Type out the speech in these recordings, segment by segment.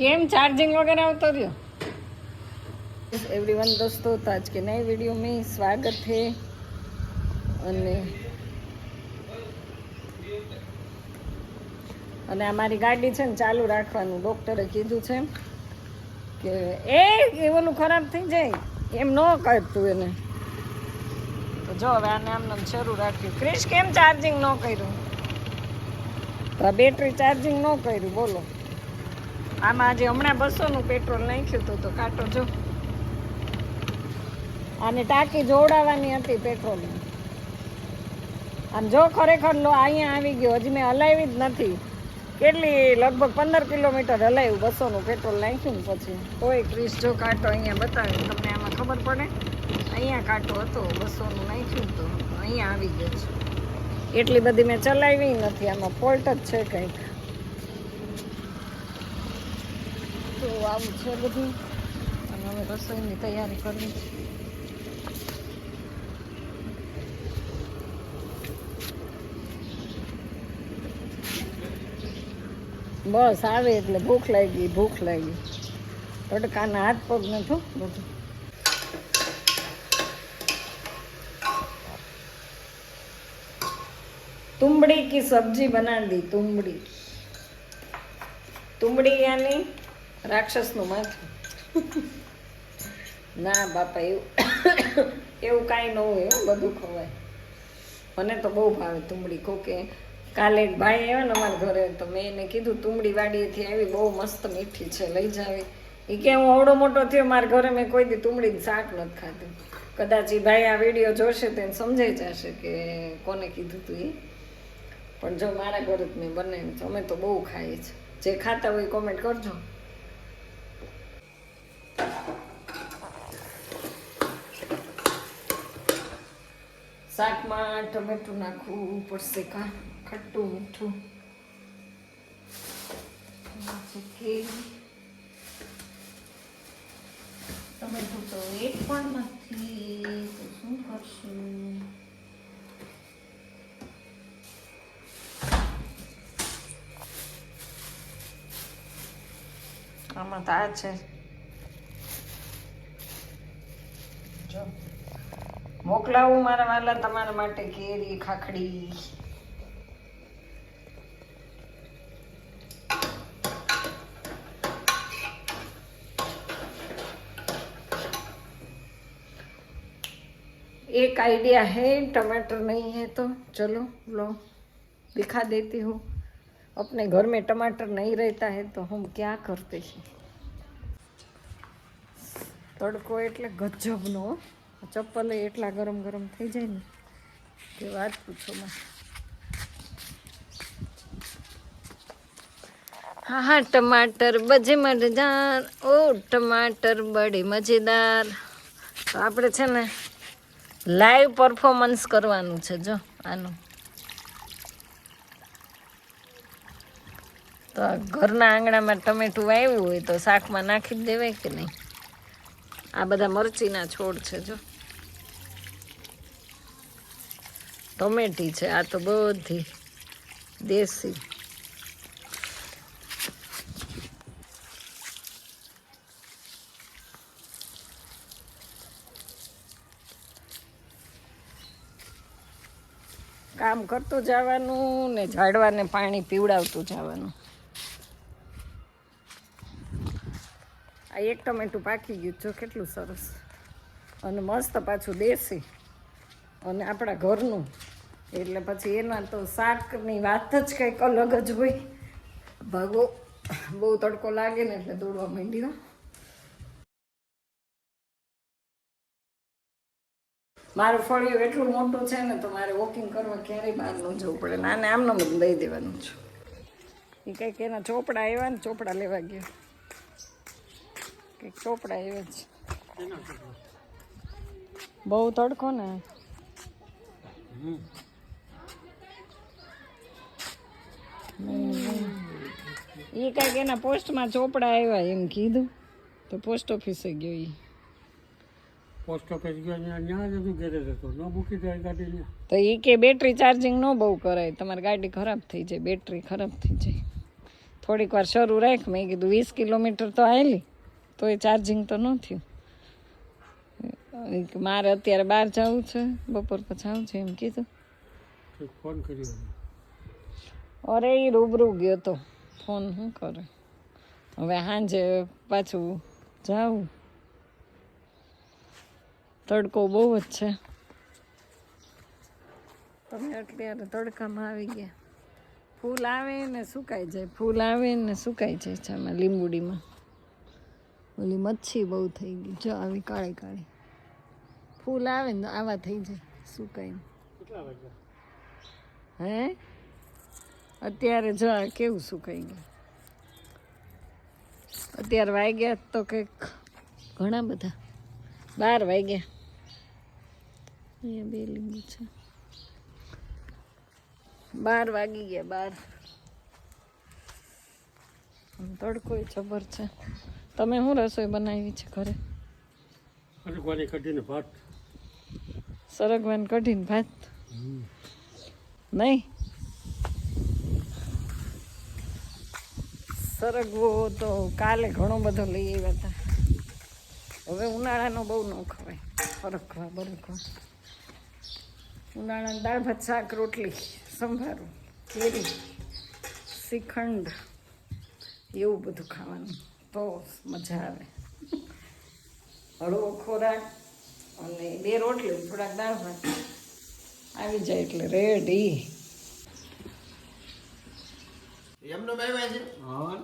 કેમ ચાર્જિંગ વગેરે આવતો રહ્યો. એવરીવન દોસ્તો, તો આજ કે નહીં વીડિયો મેં સ્વાગત છે અને અને અમારી ગાડી છે ને ચાલુ રાખવાનું. ડૉક્ટરે કીધું છે કે, એ, એવોનું ખરાબ થઈ જાય. એમ ન કરતું એને. તો જો, હવે આને આમને શરૂ રાખ્યું. ક્રિશ કેમ ચાર્જિંગ ન કર્યું? તો બેટરી ચાર્જિંગ ન કર્યું. બોલો. આમાં આજે હમણાં બસોનું પેટ્રોલ નાખ્યું હતું, તો કાંટો જો. અને ટાંકી જોડાવાની હતી પેટ્રોલની આમ જો ખરેખર લો, અહીંયા આવી ગયો. હજી મેં હલાવી જ નથી. કેટલી, લગભગ પંદર કિલોમીટર હલાવ્યું બસોનું પેટ્રોલ નાખ્યું ને પછી. કોઈ ક્રીસ, જો કાંટો અહીંયા બતાવે. તમને આમાં ખબર પડે? અહીંયા કાંટો હતો, બસોનું નાખ્યું તો. અહીંયા આવી ગયો છે. એટલી બધી મેં ચલાવી નથી. આમાં ફોલ્ટ જ છે કંઈક. તો આવું છે બધું. અને અમે રસોઈની તૈયારી કરવી છે બસ આવે એટલે ભૂખ લાગી ભૂખ લાગી. તડકાના હાથ પગ નથી બધું. તુંબડી કી સબ્જી બનાવી તુંબડી. તુંબડી યાની રાક્ષસનું માથું. ના, બાપા, એવું એવું કાંઈ ન હોય એવું બધું ખવાય. મને તો બહુ ભાવે તુમડી કોકે કાલે એક ભાઈ આવ્યો ને અમારા ઘરે, તો મેં એને કીધું તુમડી વાડીએથી આવી, બહુ મસ્ત મીઠી છે, લઈ જાવી. એ કે, હું અવડો મોટો થયો, મારા ઘરે મેં કોઈ દી તુમડીનું શાક નથી ખાધું. કદાચ એ ભાઈ આ વીડિયો જોશે તો એને સમજાઈ જશે કે કોને કીધું તું એ પણ જો મારા ઘરે જ મેં બનાવ્યું છે, અમે તો બહુ ખાઈએ છીએ. જે ખાતા હોય કોમેન્ટ કરજો. શાકમાં ટમેટું નાખવું પડશે કા ખટ્ટું, મીઠું. ટમેટું તો એક પણ નથી, તો શું કરશું? આમાં તો આ છે. મોકલાવું મારા વાલા તમારા માટે કેરી ખાખડી एक आइडिया है टमाटर नहीं है तो चलो लो दिखा देती हूँ अपने घर में टमाटर नहीं रहता है तो हम क्या करते हैं તડકો એટલે ગજબનો ચપ્પલ એટલા ગરમ ગરમ થઈ જાય ને કે વાત પૂછો માં હા હા, ટમાટર બજે મજેદાર. ઓ, ટમાટર બડે મજેદાર. તો આપણે છે ને લાઈવ પરફોર્મન્સ કરવાનું છે, જો, આનું. તો ઘરના આંગણામાં ટમેટું વાવ્યું હોય તો શાકમાં નાખી જ દેવાય કે નહીં? આ બધા મરચીના છોડ છે, જો. ટમેટી છે, આ તો બધી દેશી. કામ કરતું જવાનું ને ઝાડવાને પાણી પીવડાવતું જવાનું. આ એક ટમેટું પાકી ગયું જો કેટલું સરસ. અને મસ્ત પાછું દેશી. અને આપણા ઘરનું. એટલે પછી એના તો શાકની વાત જ કંઈક અલગ જ હોય. ભાગો, બહુ તડકો લાગે ને એટલે દોડવા માંડ્યો મારું ફળિયું એટલું મોટું છે ને તો મારે વોકિંગ કરવા ક્યારેય બહાર ન જવું પડે. નાને આમને જ દઈ દેવાનું છું. એ કંઈક એના ચોપડા આવ્યા ને ચોપડા લેવા ગયા. કંઈક ચોપડા આવ્યા છે બહુ તડકો ને. એ કાંઈક એના પોસ્ટમાં ચોપડા આવ્યા એમ કીધું. તો પોસ્ટ ઓફિસે ગયો એ પોસ્ટ ઓફિસ ગયો તો એ કે બેટરી ચાર્જિંગ ન બહુ કરાય. તમારી ગાડી ખરાબ થઈ જાય બેટરી ખરાબ થઈ જાય. થોડીક વાર શરૂ રાખ. મેં કીધું વીસ કિલોમીટર તો આવેલી તો એ ચાર્જિંગ તો ન થયું. મારે અત્યારે બહાર જવું છે બપોર પછી આવું છે એમ કીધું. ફોન કર્યો. અરે એ રૂબરૂ ગયો તો. ફોન શું કરે? હવે સાંજે પાછું જાઉં. તડકો બહુ જ છે. તમે અત્યારે તડકામાં આવી ગયા. ફૂલ આવે ને સુકાઈ જાય. ફૂલ આવે ને સુકાઈ જાય છે આમાં લીંબુડીમાં. ઓલી મચ્છી બહુ થઈ ગઈ. જો આવી કાળી કાળી. ફૂલ આવે ને આવા થઈ જાય સુકાઈને. હે? અત્યારે જો આ કેવું સુકાઈ ગયું અત્યારે વાગ્યા તો કંઈક ઘણા બધા. બાર વાગ્યા. અહીંયા બે લીંબુ છે. બાર વાગી ગયા બાર. તડકો જબર છે. તમે શું રસોઈ બનાવી છે ઘરે? અલગવાની કઢીને ભાત. સરગવાન કઢીને ભાત? નહીં? સરગવો તો કાલે ઘણો બધો લઈ આવ્યા હતા. હવે ઉનાળાનો બહુ ન ખવાય. પરખવા બરખવા. ઉનાળાની દાળ, ભાત, શાક, રોટલી, સંભારું, કેરી, શ્રીખંડ એવું બધું ખાવાનું તો મજા આવે. હળવો ખોરાક અને બે રોટલી, થોડાક દાળ, ભાત. આવી જાય એટલે રેડી એમનો આવ્યા છે? હા.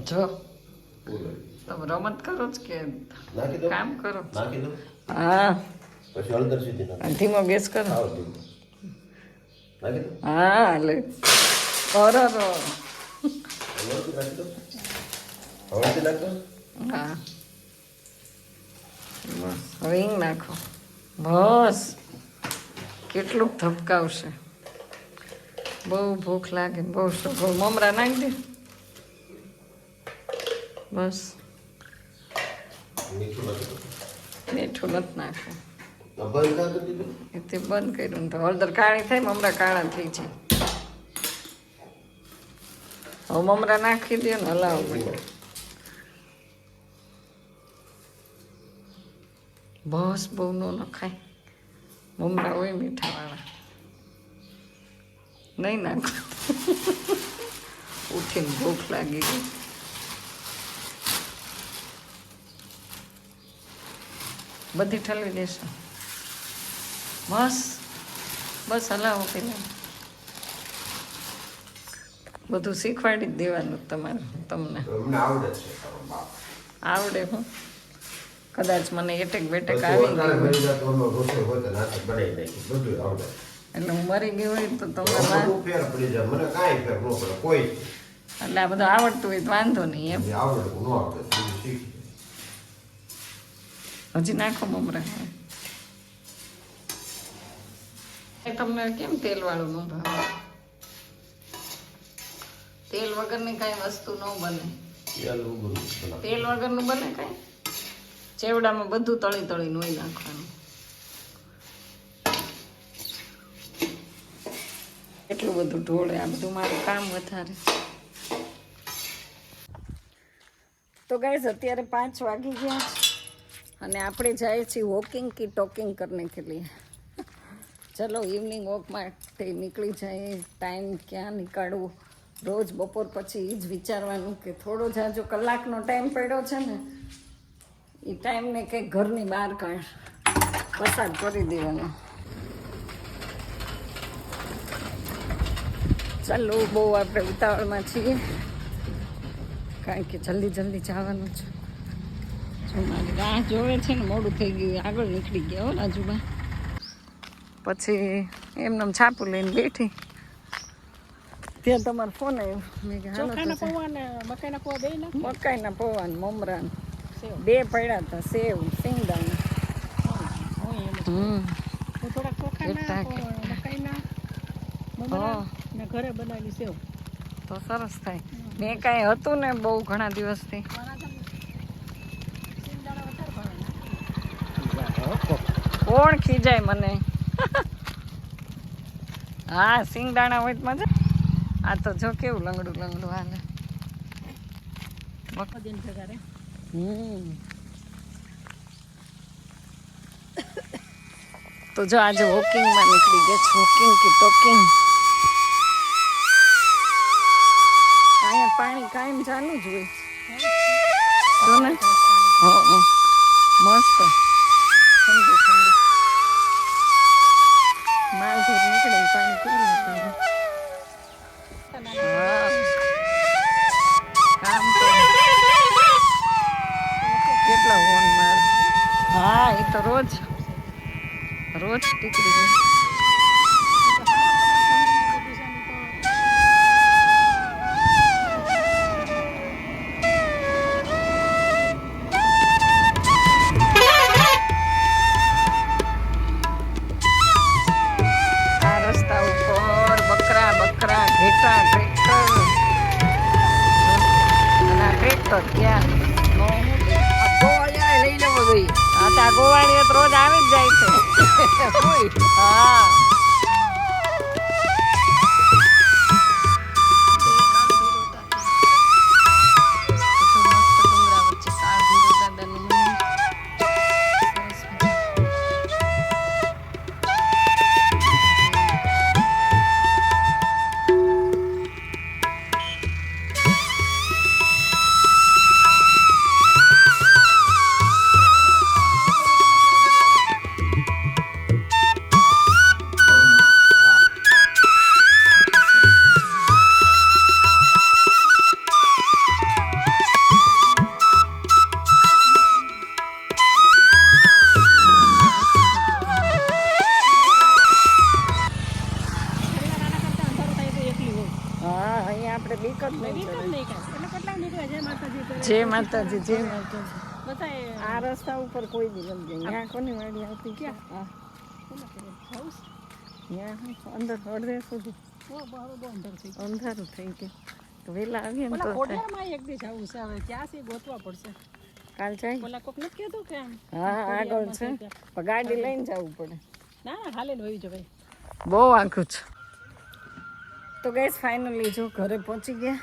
જો. તમે રમત કરો જ કે કામ કરો. હા. પછી સીધી કરો. હા હા હવે નાખો? બસ. કેટલુંક ધબકાવશે. બહુ ભૂખ લાગે બહુ હવે મમરા નાખી દે. બસ. મીઠું નથી નાખવું. દીધું? એથી બંધ કર્યું તો હળદર કાળી થાય મમરા કાળા થઈ જાય. હવે મમરા નાખી દે ને હલાવો બસ બહુ નો નખાય. મમરા હોય મીઠાવાળા. નહીં નાખ ઉઠીને ભૂખ લાગી ગઈ. બધી ઠલવી દેશો. બસ બસ હલાવો પેલા. બધું શીખવાડી જ દેવાનું તમારે તમને. આવડે હું. કદાચ મને એટેક બેટેક આવી ગઈ એટલે હું મરી ગઈ હોય તો તમારે ફેર પડી જાય. મને કાંઈ ફેર ન પડે. કોઈ એટલે આ બધું આવડતું હોય તો વાંધો નહીં એમ. એ ન આવડે. હજી નાખો બમરા તમને કેમ તેલ વાળું ન ભાવે? તેલ વગરની કાંઈ વસ્તુ ન બને. તેલ વગરનું બને કાંઈ? ચેવડામાં બધું તળી તળીને હોય નાખવાનું. એટલું બધું ઢોળે, આ બધું મારું કામ વધારે. તો ગાઈઝ અત્યારે પાંચ વાગી ગયા અને આપણે જઈએ છીએ વોકિંગ કે ટોકિંગ કરને કે લીએ ચલો ઇવનિંગ વોક માટે નીકળી જાય ટાઈમ ક્યાં નીકાળવો? રોજ બપોર પછી એ જ વિચારવાનું કે થોડો જાજો કલાકનો ટાઈમ પડ્યો છે ને એ ટાઈમને કંઈક ઘરની બહાર કાઢ, પસાર કરી દેવાનો. ચાલો બહુ આપણે ઉતાવળમાં છીએ. કારણ કે જલ્દી જલ્દી જવાનું છે. જો મારી રાહ જોવે છે ને મોડું થઈ ગયું આગળ નીકળી ગયા હો રાજુબા. પછી એમને છાપું લઈને બેઠી. ત્યાં તમારો ફોન આવ્યો. મેં જા. મકાઈના પૌવા ને મમરા બે પડ્યા હતા સેવ સિંગદાણા હમ. કેટલા હા. ઘરે બનાવેલી સેવ. તો સરસ થાય. મેં કાંઈ હતું ને બહુ ઘણા દિવસથી. કોણ ખીજાય મને? હા સિંગદાણા હોય તો મજા. આ તો જો કેવું લંગડું લંગડું હાલે. હમ. તો જો આજે વોકિંગમાં નીકળી ગયા છે. વોકિંગ કે ટોકિંગ પાણી કાયમ ચાલુ જ હોય. જો ને હા હા. મસ્ત. ઠંડુ ઠંડુ. માલ ધોર નીકળે પાણી પી લે કામ તો કેટલા હોન માર હા એ તો રોજ. રોજ ટીકડી માતાજી જય માતાજી આ રસ્તા ઉપર કોઈ દી નથી ગઈ ત્યાં કોની વાડી આવતી? ક્યાં? ત્યાં અંદર અડધે સુધી. અંધારું થઈ ગયું. તો વહેલા આવીએ ને તો પડશે. કાલ જાય? હા આગળ છે. ગાડી લઈને જવું પડે. બહુ આખું છે. તો ગેસ ફાઇનલી જો ઘરે પહોંચી ગયા.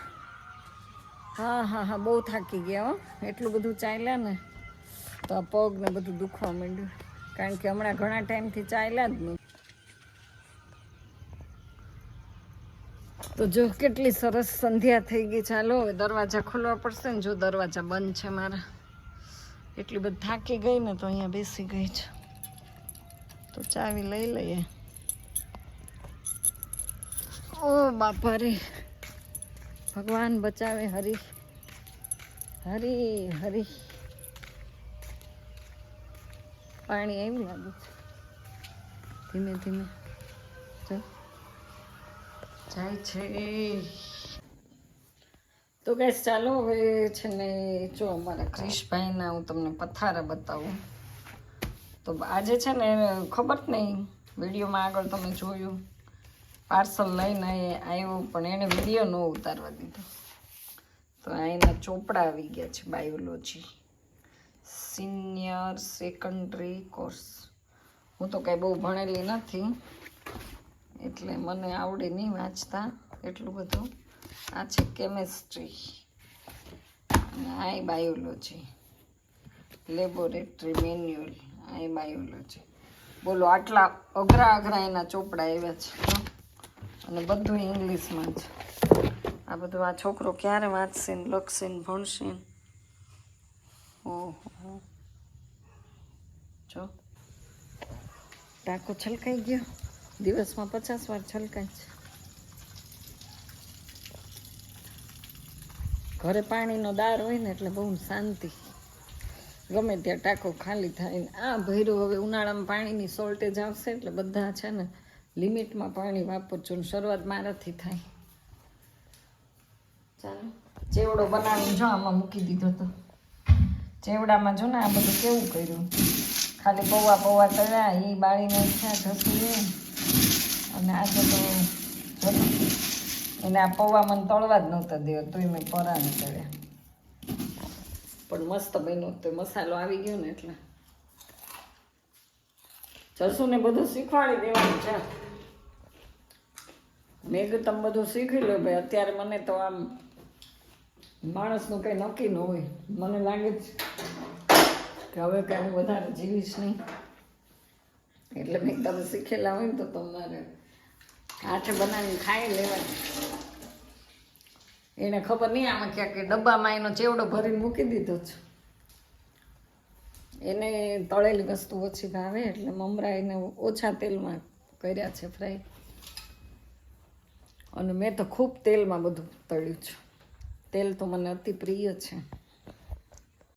હા હા હા, બહુ થાકી ગયા, હો. એટલું બધું ચાલ્યા ને, તો આ પગ ને બધું દુખવા માંડ્યું. કારણ કે હમણાં ઘણા ટાઈમથી ચાલ્યા જ નહીં. તો જો, કેટલી સરસ સંધ્યા થઈ ગઈ. ચાલો, હવે દરવાજા ખોલવા પડશે ને, જો દરવાજા બંધ છે મારા. એટલી બધી થાકી ગઈ ને, તો અહીંયા બેસી ગઈ છે. તો ચાવી લઈ લઈએ. ઓ બાપા રે. ભગવાન બચાવે હરી હરી હરી પાણી આવી લાગે છે. ધીમે ધીમે. જો જાય છે. તો ગેસ ચાલો હવે છે ને જો અમારા ક્રિશભાઈના હું તમને પથારા બતાવું. તો આજે છે ને ખબર નહીં, વિડીયોમાં આગળ તમે જોયું. પાર્સલ લઈને આવ્યો પણ એણે વીડિયો ન ઉતારવા દીધો. તો એના ચોપડા આવી ગયા છે બાયોલોજી સિનિયર સેકન્ડરી કોર્સ હું તો કાંઈ બહુ ભણેલી નથી, એટલે મને આવડે નહીં વાંચતા એટલું બધું. આ છે કેમેસ્ટ્રી અને આ બાયોલોજી લેબોરેટરી મેન્યુઅલ આ બાયોલોજી બોલો, આટલા અઘરા અઘરા એના ચોપડા આવ્યા છે. અને બધું ઇંગ્લિશમાં જ. આ બધું આ છોકરો ક્યારે વાંચશે ને લખશે ને ભણશે ને? ઓહો. જો. ટાંકો છલકાઈ ગયો. દિવસમાં પચાસ વાર છલકાય છે. ઘરે પાણીનો દાર હોય ને એટલે બહુ શાંતિ. ગમે ત્યાં ટાંકો ખાલી થાય ને. આ ભૈરું હવે ઉનાળામાં પાણીની શોર્ટેજ આવશે એટલે બધા છે ને લિમિટમાં પાણી વાપરજો ને શરૂઆત મારાથી થાય. ચાલો. ચેવડો બનાવીને જો આમાં મૂકી દીધો તો. ચેવડામાં જો ને આ બધું કેવું કર્યું? ખાલી પૌવા પૌવા તળ્યા એ બાળીને થયા ઘસીએ અને આજે તો એને આ પૌવા મને તળવા જ નહોતા દેવા, તોય મેં પરાને તળ્યા પણ મસ્ત બન્યું તો મસાલો આવી ગયો ને એટલે. જસુને બધું શીખવાડી દેવાનું છે. મેં કીધું તમે બધું શીખી લો ભાઈ. અત્યારે મને તો આમ માણસનું કંઈ નક્કી ન હોય. મને લાગે જ કે હવે કાંઈ હું વધારે જીવીશ નહીં. એટલે મેં તમે શીખેલા હોય ને તો તમારે હાથે બનાવીને ખાઈ લેવાની. એને ખબર નહીં આમાં ક્યાં કે ડબ્બામાં એનો ચેવડો ભરીને મૂકી દીધો છે. એને તળેલી વસ્તુ ઓછી ભાવે, એટલે મમરા એને ઓછા તેલમાં કર્યા છે ફ્રાય. અને મેં તો ખૂબ તેલમાં બધું તળ્યું છે. તેલ તો મને અતિ પ્રિય છે.